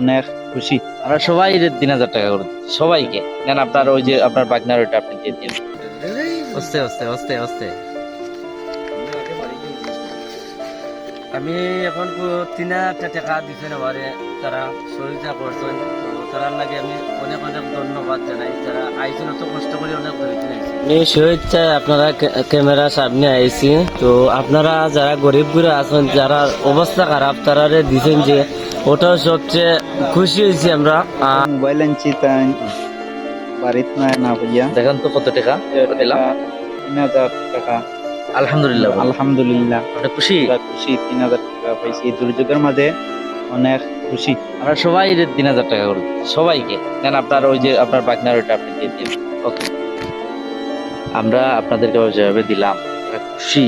অনেক খুশি। আমরা সবাই তিন হাজার টাকা করে সবাইকে। আপনার ওই যে আপনার বাগনার ওইটা আপনি দিয়ে দিন। আমি এখন তিন হাজার টাকা দিছেন আমারে, তারা সহযোগিতা করছেন। তারার লাগে আমি অনেক অনেক ধন্যবাদ জানাই। যারা আইছেন অত কষ্ট করে অনেক ধরেছেন আমি শুভেচ্ছায় আপনারা ক্যামেরা সামনে আইছি। তো আপনারা যারা গরিবগুলো আছেন যারা অবস্থা খারাপ তারা দিছেন যে ওটাও সবচেয়ে খুশি হয়েছি আমরা। মোবাইল আনছি তাই বাড়িত নাই না ভাইয়া। দেখেন তো কত টাকা? দিলাম তিন হাজার টাকা। আলহামদুলিল্লাহ। আলহামদুলিল্লাহ। খুশি? খুশি তিন হাজার টাকা পাইছি। দুর্যোগের মাঝে অনেক খুশি। আমরা সবাই তিন হাজার টাকা করে সবাইকে। নেন আপনার ওই যে আপনার বাগনার ওইটা আপনি দিয়ে দিন। ওকে আমরা আপনাদেরকে যেভাবে দিলাম, তারা খুশি,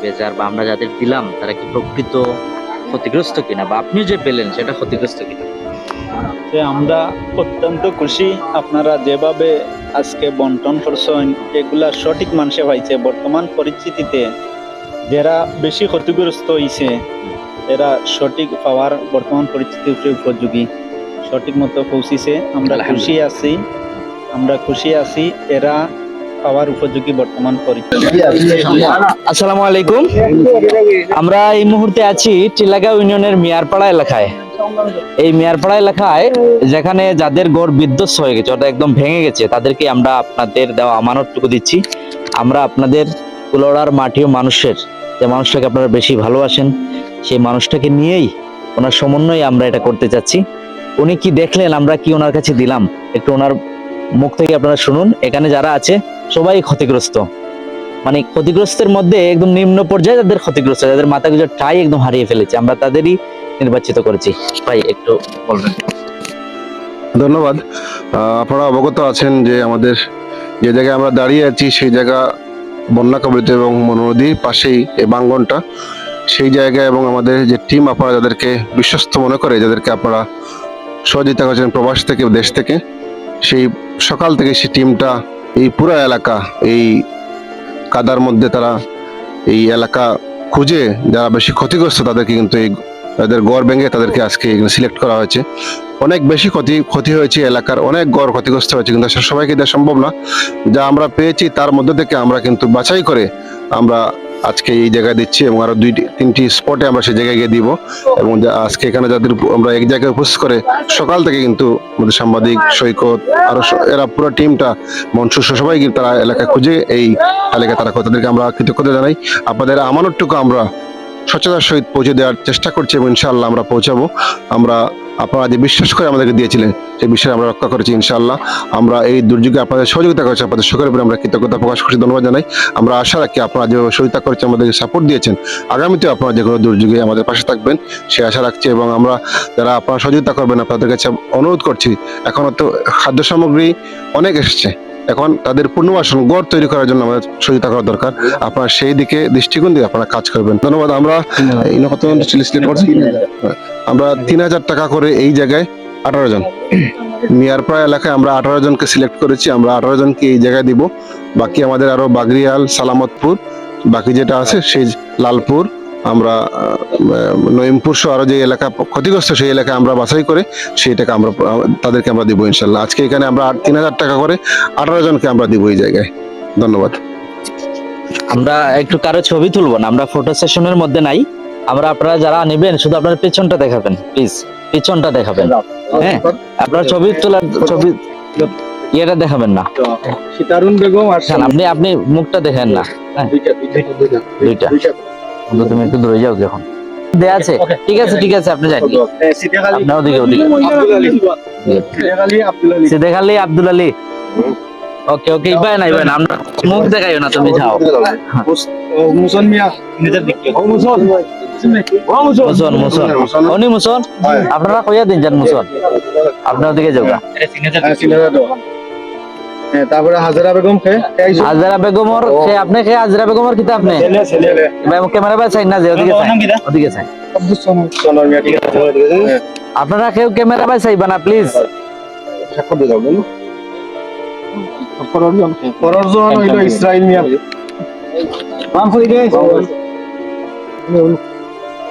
বেজার, বা আমরা যাদের দিলাম, তারা কি প্রকৃত ক্ষতিগ্রস্ত কিনা, বা আপনিও যে পেলেন, সেটা ক্ষতিগ্রস্ত কিনা? যে আমরা অত্যন্ত খুশি, আপনারা যেভাবে আজকে বন্টন করছেন, এগুলা সঠিক মানুষে পাইছে। বর্তমান পরিস্থিতিতে যারা বেশি ক্ষতিগ্রস্ত হয়েছে এরা সঠিক পাওয়ার বর্তমান পরিস্থিতির উপরে উপযোগী। সঠিক মতো পৌঁছিছে আমরা খুশি আছি আমরা খুশি আছি এরা পাওয়ার উপযোগী বর্তমান পরিস্থিতি। আসসালামু আলাইকুম। আমরা এই মুহূর্তে আছি টিলাগাঁও ইউনিয়নের মিয়ারপাড়া এলাকায়। এই মিয়ারপাড়া এলাকায় যেখানে যাদের গড় বিধ্বস্ত হয়ে গেছে ওটা একদম ভেঙে গেছে তাদেরকে আমরা আপনাদের দেওয়া আমানতটুকু দিচ্ছি। আমরা আপনাদের কুলোড়ার মাটি ও মানুষের যে মানুষটাকে আপনারা বেশি ভালোবাসেন সেই মানুষটাকে নিয়েই ওনার সমন্বয়ে আমরা এটা করতে চাচ্ছি। উনি কি দেখলেন আমরা কি ওনার কাছে দিলাম? একটু ওনার মুখ থেকে আপনারা শুনুন। এখানে যারা আছে, সবাই ক্ষতিগ্রস্ত। মানে ক্ষতিগ্রস্তের মধ্যে একদম নিম্ন পর্যায়ে যাদের ক্ষতিগ্রস্ত। যাদের মাথা গুজর ঠাই একদম হারিয়ে ফেলেছে। আমরা তাদেরই নির্বাচিত করেছি। ভাই, একটু বলবেন। ধন্যবাদ। আপনারা অবগত আছেন যে আমাদের যে জায়গায় আমরা দাঁড়িয়ে আছি, সেই জায়গা বন্যা কবলিত এবং নদীর পাশেই এই বাঙ্গনটা। সেই জায়গায় এবং আমাদের যে টিম আপনারা যাদেরকে বিশ্বস্ত মনে করে, যাদেরকে আপনারা সহযোগিতা করেছেন প্রবাস থেকে, দেশ থেকে, সেই সকাল থেকে সেই টিমটা এই পুরো এলাকা, এই কাদার মধ্যে তারা এই এলাকা খুঁজে, যারা বেশি ক্ষতিগ্রস্ত তাদেরকে কিন্তু এই তাদের গড় ভেঙে তাদেরকে আজকে এখানে সিলেক্ট করা হয়েছে। অনেক বেশি ক্ষতি ক্ষতি হয়েছে এলাকার, অনেক গড় ক্ষতিগ্রস্ত হয়েছে, কিন্তু সবাইকে দেওয়া সম্ভব না। যা আমরা পেয়েছি তার মধ্যে থেকে আমরা কিন্তু বাছাই করে আমরা আজকে এই জায়গায় দিচ্ছি এবং আরও দুইটি, তিনটি স্পটে আমরা সেই জায়গায় গিয়ে দিব। এবং আজকে এখানে যাদের আমরা এক জায়গায় উপস্থিত করে সকাল থেকে কিন্তু আমাদের সাংবাদিক, সৈকত, আরও এরা পুরো টিমটা মনসুর সবাই কিন্তু তারা এলাকায় খুঁজে এই তালিকা তারা তাদেরকে আমরা কৃতজ্ঞতা জানাই। আপনাদের আমানতটুকু আমরা স্বচ্ছতার সহিত পৌঁছে দেওয়ার চেষ্টা করছি এবং ইনশাআল্লাহ আমরা পৌঁছাবো। আমরা আপনারা যে বিশ্বাস করে আমাদেরকে দিয়েছিলেন সেই বিষয়ে আমরা রক্ষা করেছি ইনশাআল্লাহ। আমরা এই দুর্যোগে আপনাদের সহযোগিতা করেছি আপনাদের সকলের উপরে আমরা কৃতজ্ঞতা প্রকাশ করছি ধন্যবাদ জানাই। আমরা আশা রাখি আপনারা যেভাবে সহযোগিতা করেছেন আমাদেরকে সাপোর্ট দিয়েছেন আগামীতেও আপনারা যে কোনো দুর্যোগে আমাদের পাশে থাকবেন সে আশা রাখছি এবং আমরা যারা আপনারা সহযোগিতা করবেন আপনাদের কাছে অনুরোধ করছি এখনও তো খাদ্য সামগ্রী অনেক এসেছে। এখন তাদের পুনর্বাসন গড় তৈরি করার জন্য আমাদের সহযোগিতা করা দরকার। আপনারা সেই দিকে দৃষ্টিকোণ দিয়ে আপনারা কাজ করবেন। ধন্যবাদ আমরা কত সিলেক্ট করছি আমরা তিন হাজার টাকা করে এই জায়গায় আঠারো জন। মিয়ারপাড়া এলাকায় আমরা আঠারো জনকে সিলেক্ট করেছি আমরা আঠারো জনকে এই জায়গায় দিব। বাকি আমাদের আরও বাগরিয়াল সালামতপুর বাকি যেটা আছে সেই লালপুর আমরা আহ, নইমপুর সহ আরও যে এলাকা ক্ষতিগ্রস্ত সেই এলাকায় আমরা বাছাই করে সেই টাকা আমরা তাদেরকে আমরা দিব ইনশাল্লাহ। আজকে এখানে আমরা তিন হাজার টাকা করে আঠারো জনকে আমরা দিব এই জায়গায়। ধন্যবাদ। আমরা একটু কারও ছবি তুলবো না আমরা ফটো সেশনের মধ্যে নাই। আমরা আপনারা যারা নেবেন শুধু আপনার পেছনটা দেখাবেন প্লিজ পেছনটা দেখাবেন। হ্যাঁ? আপনার ছবি তোলার ছবি ইয়েটা দেখাবেন না। সীতারুণ বেগম আর আচ্ছা, আপনি আপনি মুখটা দেখেন না। হ্যাঁ। দুইটা কিন্তু তুমি একটু দূরে যাও যখন। দেয়া আছে। ঠিক আছে ঠিক আছে আপনি যান। আপনার ওদিকে ওদিকে। সিধে খালি আব্দুল আলী। ওকে ওকে ইবাই না ইবাই না আমরা মুখ দেখাইও না তুমি যাও। মুসন মিয়া নিজের দিকে ও মুসন। মুসন মুসন উনি মুসন আপনারা কইয়া দিন যান মুসন আপনার ওদিকে যাওগা তারপরে হাজারা বেগম খে আজরা বেগমর সে আপনি কে আজরা বেগমর কিতা আপনি ছেলে ছেলে ভাই ক্যামেরা ভাই চাই না যে ওদিকে চাই। ওদিকে চাই। সোনার মিয়া ঠিক আছে আপনারা কেউ ক্যামেরা ভাই চাইবা না প্লিজ স্বাক্ষর দিয়ে যাবেন পরজন হইল ইসরাইল মিয়া। বাম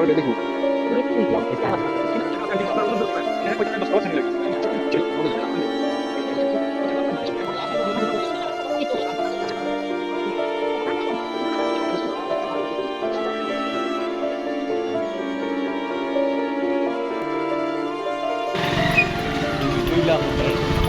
চিনেন নি? তুমি কাম করবা না এ দুই লাখ